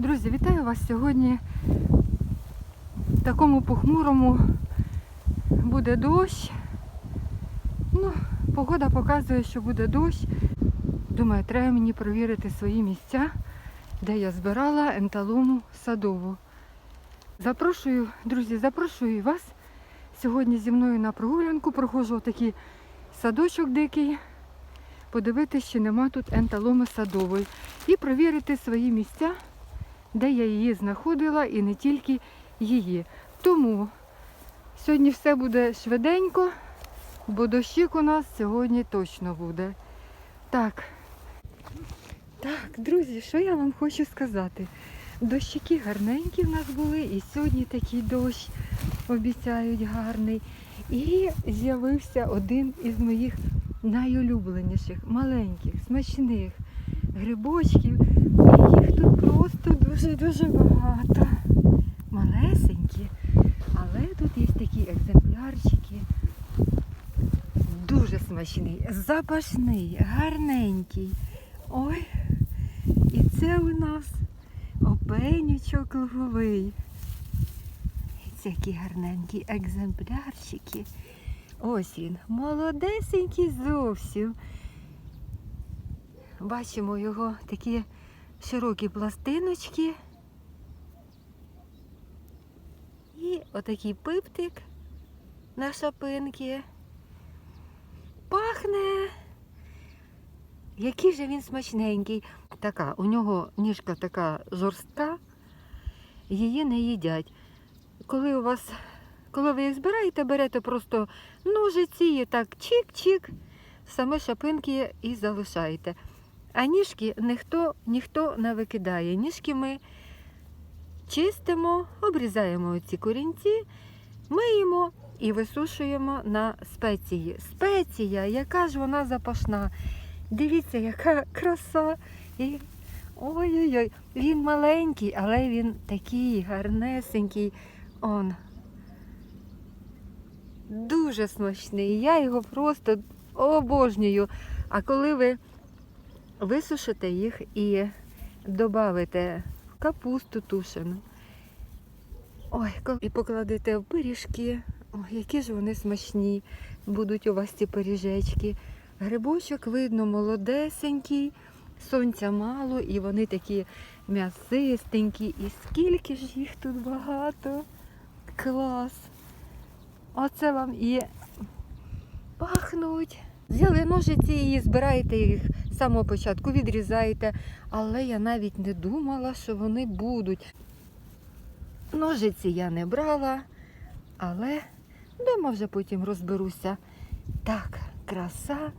Друзі, вітаю вас сьогодні. В такому похмурому буде дощ. Ну, погода показує, що буде дощ. Думаю, треба мені провірити свої місця, де я збирала енталому садову. Запрошую, друзі, запрошую вас сьогодні зі мною на прогулянку. Проходжу такий садочок дикий. Подивитися, чи нема тут енталоми садової. І провірити свої місця, де я її знаходила, і не тільки її. Тому сьогодні все буде швиденько, бо дощик у нас сьогодні точно буде. Так. Так, друзі, що я вам хочу сказати? Дощики гарненькі в нас були, і сьогодні такий дощ обіцяють гарний. І з'явився один із моїх найулюбленіших, маленьких, смачних грибочків. І їх тут просто дуже-дуже багато. Малесенькі. Але тут є такі екземплярчики. Дуже смачний, запашний, гарненький. Ой, і це у нас опенючок луговий. Ці які гарненькі екземплярчики. Ось він, молодесенький зовсім. Бачимо його такі широкі пластиночки. І отакий пиптик на шапинки. Пахне. Який же він смачненький. Така, у нього ніжка така жорстка, її не їдять. Коли у вас, коли ви їх збираєте, берете просто ножиці і так чик-чик, саме шапинки і залишаєте. А ніжки ніхто, ніхто не викидає. Ніжки ми чистимо, обрізаємо ці корінці, миємо і висушуємо на спеції. Спеція, яка ж вона запашна. Дивіться, яка краса. І... Ой-ой-ой, він маленький, але він такий гарнесенький. Он. Дуже смачний. Я його просто обожнюю. А коли ви висушите їх і додавите капусту тушену, ой, і покладете в пиріжки, ой, які ж вони смачні будуть у вас ці пиріжечки. Грибочок видно молодесенький, сонця мало, і вони такі м'ясистенькі. І скільки ж їх тут багато. Клас. Оце вам і пахнуть. Взяли ножиці і збираєте їх самого початку, відрізаєте. Але я навіть не думала, що вони будуть. Ножиці я не брала, але вдома вже потім розберуся. Так, краса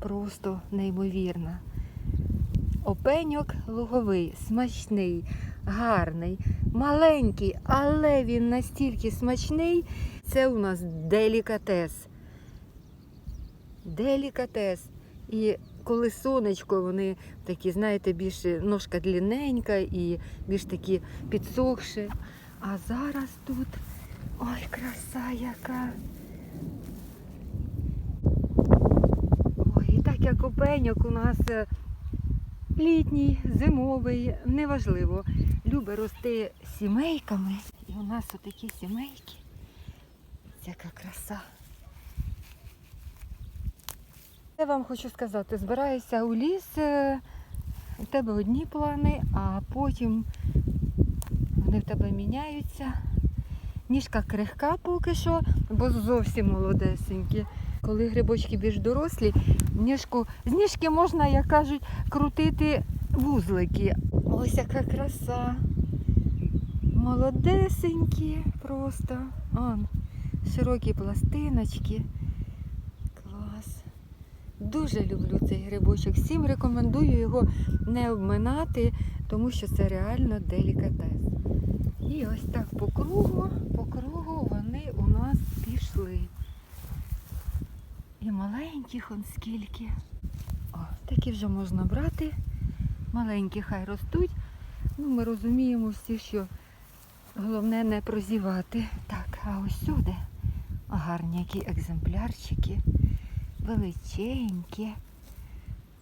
просто неймовірна. Опеньок луговий, смачний, гарний, маленький, але він настільки смачний. Це у нас делікатес. Делікатес. І коли сонечко, вони такі, знаєте, більш ножка длинненька і більш такі підсохші. А зараз тут ой, краса яка. Ой, і так як опеньок у нас е, літній, зимовий, неважливо. Любить рости сімейками. І у нас отакі сімейки. Яка краса. Я вам хочу сказати, збираюся у ліс, е, у тебе одні плани, а потім вони в тебе міняються. Ніжка крихка поки що, бо зовсім молодесенькі. Коли грибочки більш дорослі, ніжку, з ніжки можна, як кажуть, крутити вузлики. Ось яка краса. Молодесенькі просто. Он, широкі пластиночки. Дуже люблю цей грибочок. Всім рекомендую його не обминати, тому що це реально делікатес. І ось так по кругу, по кругу вони у нас пішли. І маленьких он скільки. О, такі вже можна брати. Маленькі хай ростуть. Ну, ми розуміємо всі, що головне не прозівати. Так, а ось сюди гарні які екземплярчики. Величенькі.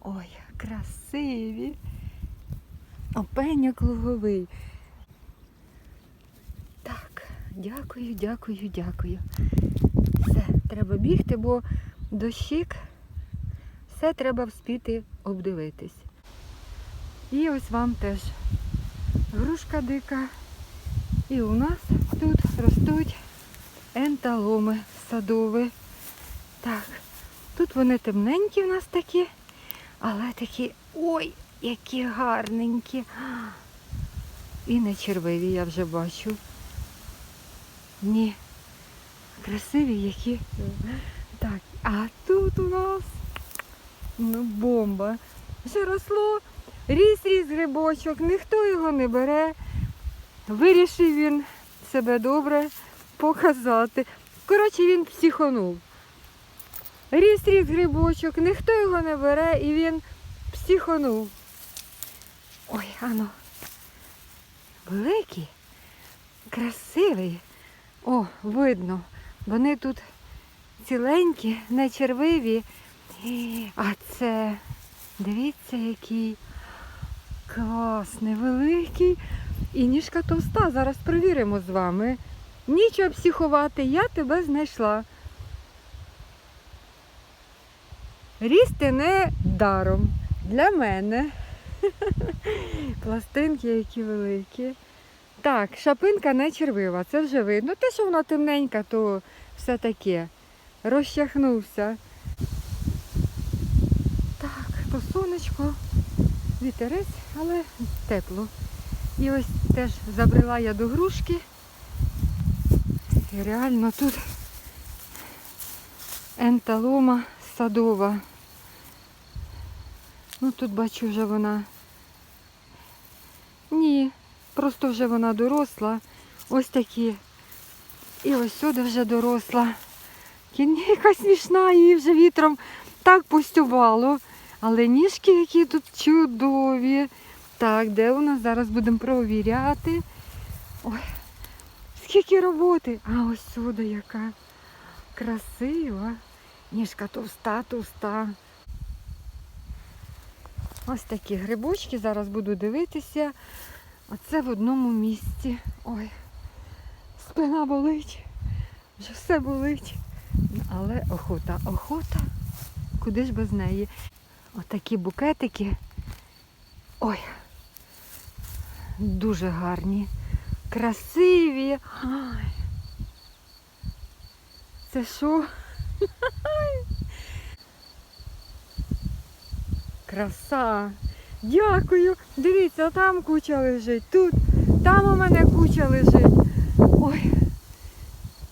Ой, красиві. Опеньок луговий. Так, дякую, дякую, дякую. Все, треба бігти, бо дощик. Все треба вспіти обдивитись. І ось вам теж грушка дика. І у нас тут ростуть енталоми садові. Так, тут вони темненькі в нас такі, але такі, ой, які гарненькі. І не червиві, я вже бачу. Ні. Красиві які. Так, а тут у нас ну, бомба. Вже росло, ріс ріс грибочок, ніхто його не бере. Вирішив він себе добре показати. Коротше, він психонув. Ріс ріс грибочок, ніхто його не бере і він психонув. Ой, ано. Великий, красивий. О, видно. Вони тут ціленькі, не червиві. А це, дивіться, який класний, великий. І ніжка товста. Зараз перевіримо з вами. Нічого психувати, я тебе знайшла. Рісти не даром. Для мене. Пластинки які великі. Так, шапинка не червива, це вже видно. Те, що вона темненька, то все таке. Розчахнувся. Так, то сонечко, вітерець, але тепло. І ось теж забрела я до грушки. І реально тут енталома садова. Ну тут бачу вже вона. Ні, просто вже вона доросла. Ось такі. І ось сюди вже доросла. Кінька смішна, її вже вітром так постювало. Але ніжки які тут чудові. Так, де у нас зараз будемо провіряти. Ой, скільки роботи. А ось сюди яка красива. Ніжка товста, товста. Ось такі грибочки. Зараз буду дивитися. Оце в одному місці. Ой, спина болить. Вже все болить. Але охота, охота. Куди ж без неї? Отакі букетики. Ой, дуже гарні, красиві. Ай. Це що? Краса. Дякую. Дивіться, там куча лежить, тут, там у мене куча лежить. Ой,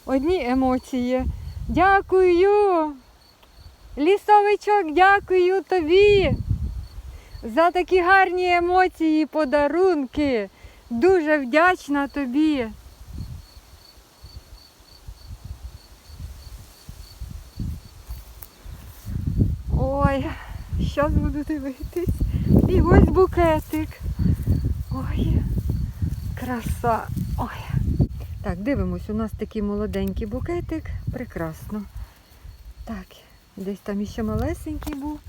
одні емоції. Дякую. Лісовичок, дякую тобі за такі гарні емоції, подарунки. Дуже вдячна тобі. Ой, зараз буду дивитись. І ось букетик. Ой, краса. Ой. Так, дивимось, у нас такий молоденький букетик. Прекрасно. Так, десь там іще малесенький був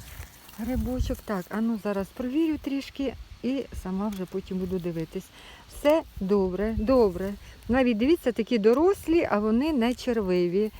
грибочок. Так, а ну зараз провірю трішки і сама вже потім буду дивитись. Все добре, добре. Навіть дивіться, такі дорослі, а вони не червиві.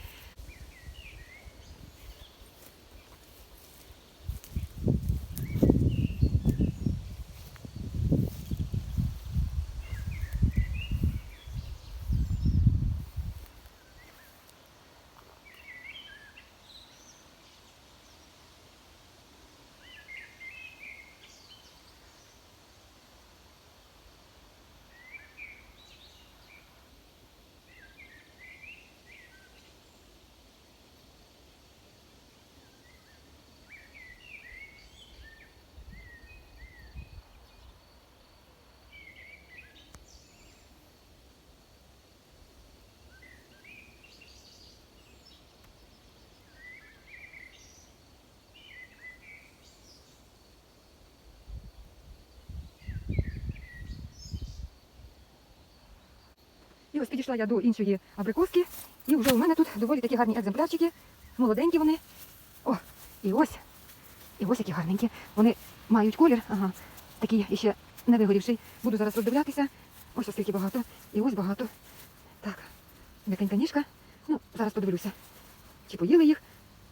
Ось підійшла я до іншої абрикоски, і вже у мене тут доволі такі гарні екземплярчики, молоденькі вони. О, і ось, і ось які гарненькі. Вони мають колір, ага, такий іще не вигорівший. Буду зараз роздивлятися. Ось оскільки багато. І ось багато. Так, м'якенька ніжка. Ну, зараз подивлюся. Чи поїли їх?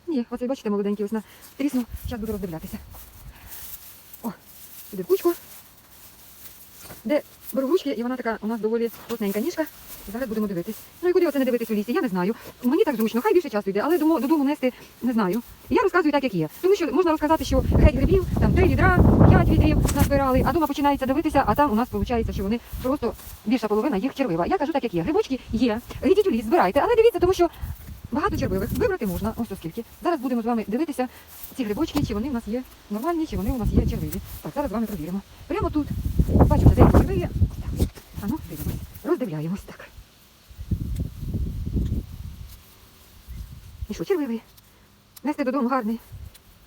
Ні, оцей, бачите, молоденький ось на тріснув. Зараз буду роздивлятися. О, іде в кучку. Де беру ручки, і вона така у нас доволі плотненька ніжка. Зараз будемо дивитись. Ну і куди оце не дивитись у лісі, я не знаю. Мені так зручно, хай більше часу йде, але домо- додому нести не знаю. Я розказую так, як є. Тому що можна розказати, що геть грибів, там три відра, п'ять відрів назбирали, а дома починається дивитися, а там у нас виходить, що вони просто більша половина їх червива. Я кажу так, як є. Грибочки є. Йдіть у ліс, збирайте, але дивіться, тому що багато червивих. Вибрати можна, ось оскільки. Зараз будемо з вами дивитися ці грибочки, чи вони у нас є нормальні, чи вони у нас є червиві. Так, зараз з вами провіримо. Прямо тут. Бачу, що деякі червиві. Так, а ну, дивимось. Роздивляємось так. І що, червивий? Нести додому гарний.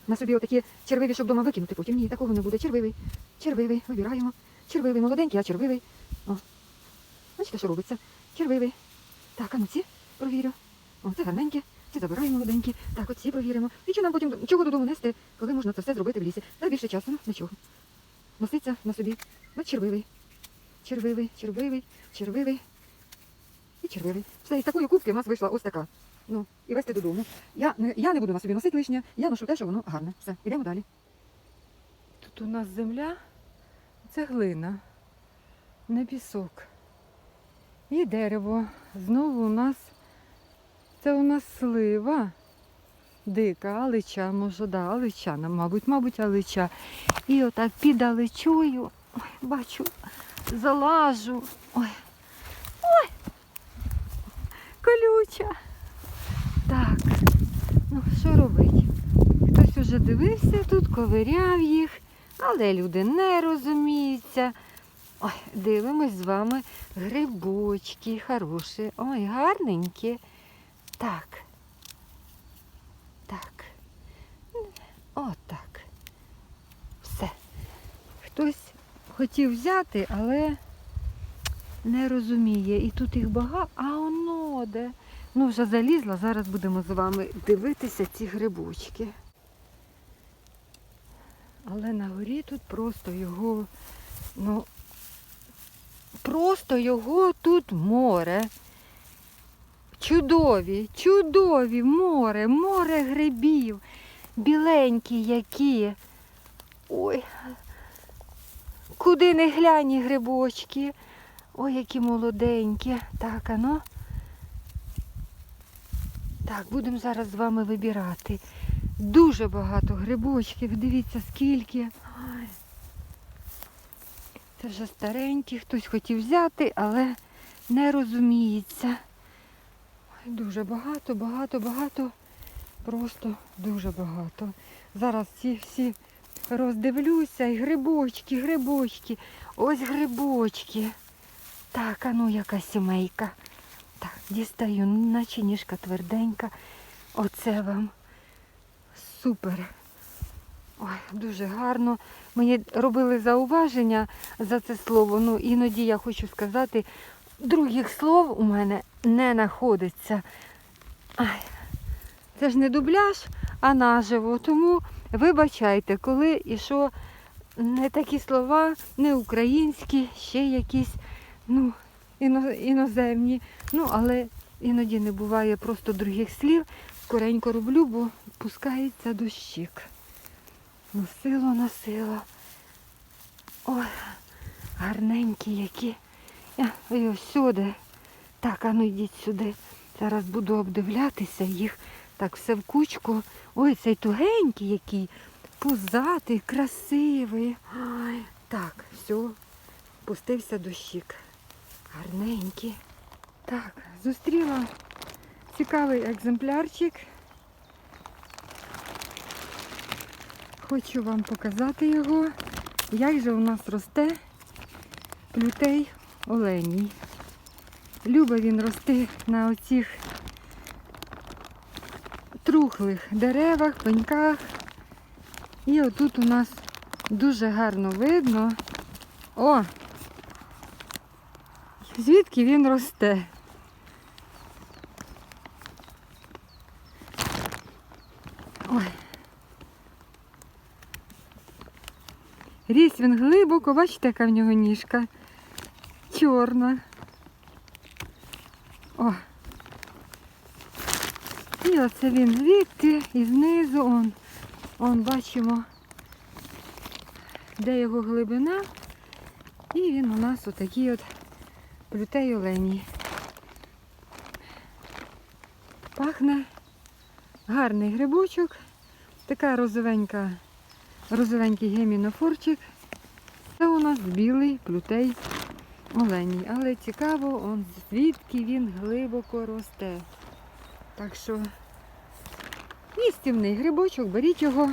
На собі отакі червиві, щоб вдома викинути потім. Ні, такого не буде. Червивий. Червивий. Вибираємо. Червивий, молоденький, а червивий. О. Бачите, що робиться? Червивий. Так, а ну ці провірю. О, це гарненьке. Ці забираємо молоденькі. Так, оці провіримо. І що нам потім чого додому нести, коли можна це все зробити в лісі? Та більше часу, ну, нічого. Носиться на собі. Ось червивий. Червивий, червивий, червивий. І червивий. Все, із такої кубки в нас вийшла ось така. Ну, і вести додому. Я, я не буду на собі носити лишнє, я ношу те, що воно гарне. Все, йдемо далі. Тут у нас земля, це глина, не пісок. І дерево. Знову у нас це у нас слива. Дика, алича, може, да, аличана, мабуть, мабуть, алича. І отак під аличою, ой, бачу, залажу. Ой. Ой. Колюча. Ну що робить? Хтось уже дивився тут, ковиряв їх, але люди не розуміються. Ой, дивимось з вами грибочки, хороші. Ой, гарненькі. Так. Так. Отак. Все. Хтось хотів взяти, але не розуміє. І тут їх багато, а воно де. Ну, вже залізла, зараз будемо з вами дивитися ці грибочки. Але на горі тут просто його, ну, просто його тут море. Чудові, чудові море, море грибів, біленькі які. Ой, куди не гляні грибочки. Ой, які молоденькі. Так, ано. Так, будемо зараз з вами вибирати. Дуже багато грибочків. Дивіться, скільки. Ой. Це вже старенькі, хтось хотів взяти, але не розуміється. Ой, Дуже багато, багато, багато. Просто дуже багато. Зараз ці всі роздивлюся. І грибочки, грибочки. Ось грибочки. Так, а ну яка сімейка. Так, дістаю, наче ніжка тверденька. Оце вам. Супер. Ой, дуже гарно. Мені робили зауваження за це слово. Ну, іноді я хочу сказати, других слов у мене не знаходиться. Ай, це ж не дубляж, а наживо. Тому вибачайте, коли і що не такі слова, не українські, ще якісь, ну, іноземні. Ну, але іноді не буває просто других слів. Скоренько роблю, бо пускається дощик. Носило, носило. Ой, гарненькі які. Ой, ось сюди. Так, а ну йдіть сюди. Зараз буду обдивлятися їх. Так, все в кучку. Ой, цей тугенький який. Пузатий, красивий. Ой, так, все, пустився дощик. Гарненький. Так, зустріла цікавий екземплярчик. Хочу вам показати його, як же у нас росте плютей оленій. Любить він рости на оцих трухлих деревах, пеньках. І отут у нас дуже гарно видно. О! Звідки він росте? Ой. Скрізь він глибоко, бачите, яка в нього ніжка. Чорна. О. І оце він звідти і знизу он. Он бачимо, де його глибина. І він у нас отакий от плютей оленій. Пахне гарний грибочок. Така розовенька, розовенький гемінофорчик. Це у нас білий плютей оленій. Але цікаво, он, звідки він глибоко росте. Так що їстівний грибочок, беріть його,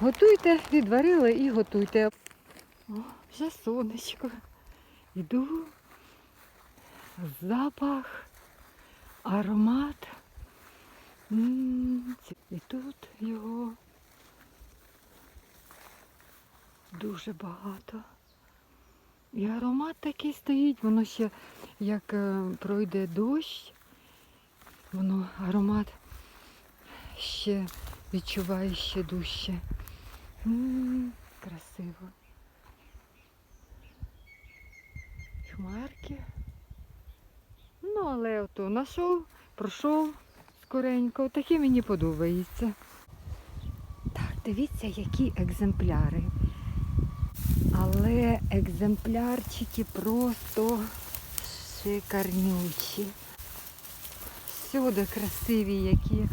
готуйте, відварили і готуйте. О, вже сонечко. Іду. Запах, аромат. І тут його дуже багато. І аромат такий стоїть, воно ще як е, пройде дощ, воно аромат ще відчуває ще дужче. Красиво. Хмарки. Але ото знайшов, пройшов скоренько. Таке мені подобається. Так, дивіться, які екземпляри. Але екземплярчики просто шикарнючі. Всюди красиві які.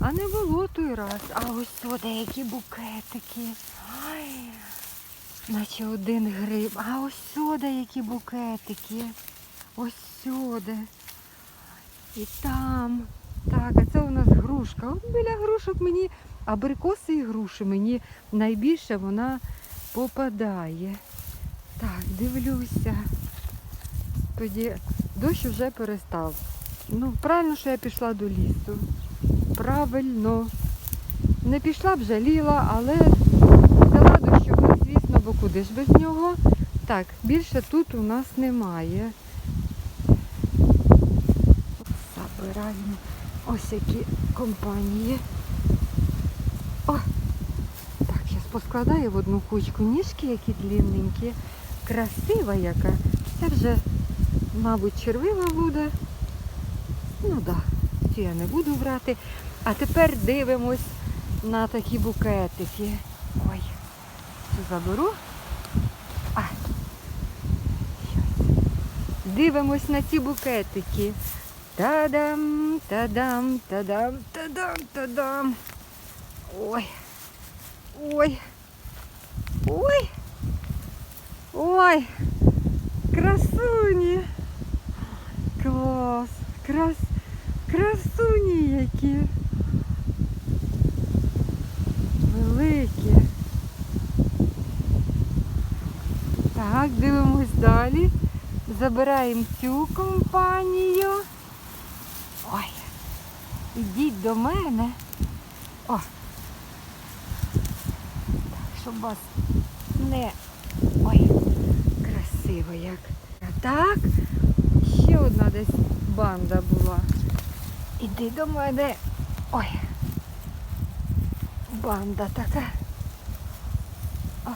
А не було той раз. А ось сюди які букетики. Ай, наче один гриб. А ось сюди які букетики. Ось сюди. І там. Так, а це у нас грушка. От біля грушок мені, абрикоси і груші мені найбільше вона попадає. Так, дивлюся. Тоді дощ вже перестав. Ну, правильно, що я пішла до лісу. Правильно. Не пішла б жаліла, але взяла дощовик, звісно, бо куди ж без нього. Так, більше тут у нас немає. Забираємо ось які компанії. О! Так, зараз поскладаю в одну кучку ніжки, які длинненькі. Красива яка. Це вже, мабуть, червива буде. Ну так, да, цю я не буду брати. А тепер дивимось на такі букетики. Ой, цю заберу. А. Дивимось на ці букетики. Та-дам, та-дам, та-дам, та-дам, та-дам. Ой. Ой. Ой. Ой. Красуні. Клас. Крас. Красуні які. Великі. Так, дивимось далі. Забираємо цю компанію. Ідіть до мене. О. Так, щоб вас не... Ой, красиво як. Так, ще одна десь банда була. Іди до мене. Ой. Банда така. О.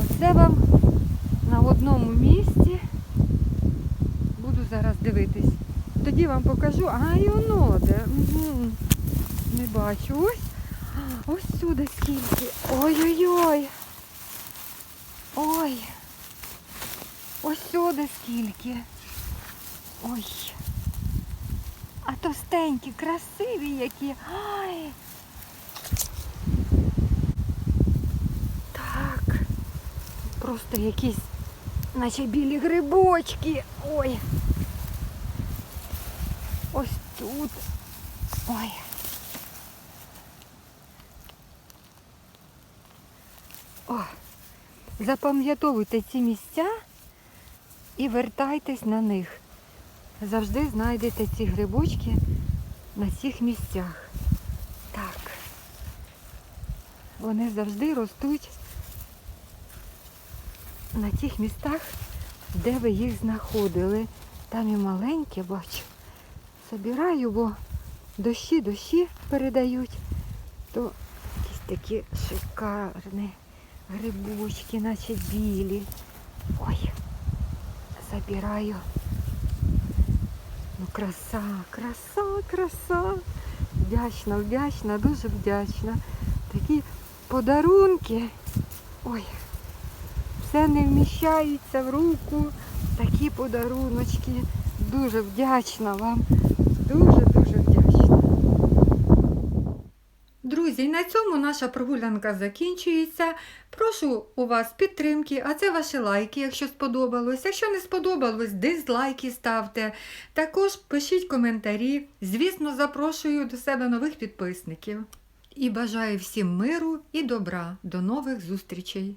Оце вам на одному місці буду зараз дивитись. Тоді вам покажу. А, і воно де. Не бачу. Ось. Ось сюди скільки. Ой-ой-ой. Ой. Ось сюди скільки. Ой. А товстенькі, красиві які. Ай. Так. Просто якісь, наче білі грибочки. Ой. Тут. Ой. О, запам'ятовуйте ці місця і вертайтесь на них. Завжди знайдете ці грибочки на цих місцях. Так. Вони завжди ростуть на тих містах, де ви їх знаходили. Там і маленьке бачу. Забираю, бо дощі, дощі передають, то якісь такі шикарні грибочки, наче білі. Ой, забираю. Ну, краса, краса, краса. Вдячна, вдячна, дуже вдячна. Такі подарунки. Ой, все не вміщається в руку. Такі подаруночки. Дуже вдячна вам. Дуже-дуже вдячна. Друзі, і на цьому наша прогулянка закінчується. Прошу у вас підтримки, а це ваші лайки, якщо сподобалось. Якщо не сподобалось, дизлайки ставте. Також пишіть коментарі. Звісно, запрошую до себе нових підписників. І бажаю всім миру і добра. До нових зустрічей!